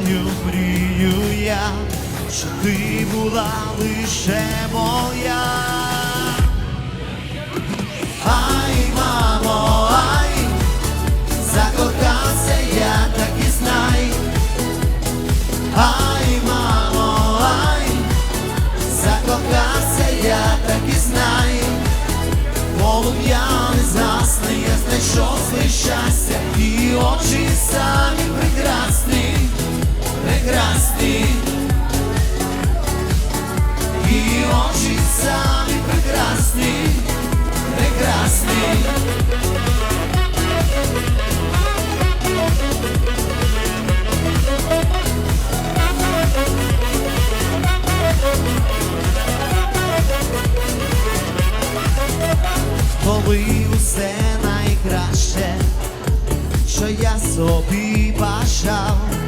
зберігаю, мрію я, що ти була лише моя. Ай, мамо, ай, закохався я, так і знай. Ай, мамо, ай, закохався я, так і знай. Полум'яний згасне, я знайшов своє щастя, і очі самі прекрасні, прекрасні. І очі самі прекрасні, прекрасні. коли усе найкраще, що я собі бажав,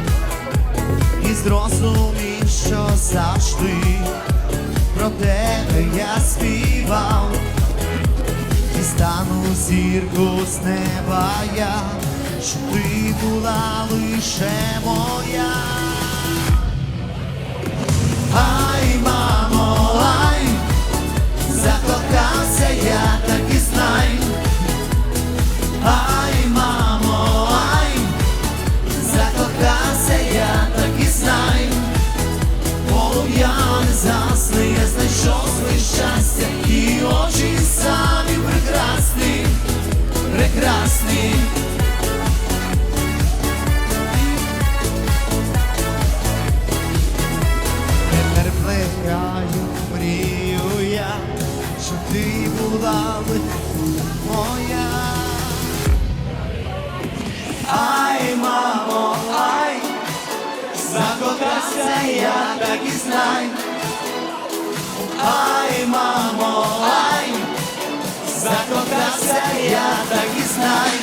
зрозумів, що завжди про тебе я співав, і стану зірку з неба я, що ти була лише моя. Прекрасні. Тепер плекаю, мрію я, що ти була би моя. Ай, мамо, ай, закохався я, так і знай. Ай, мамо, ай, закохався я, так і знай. Ай,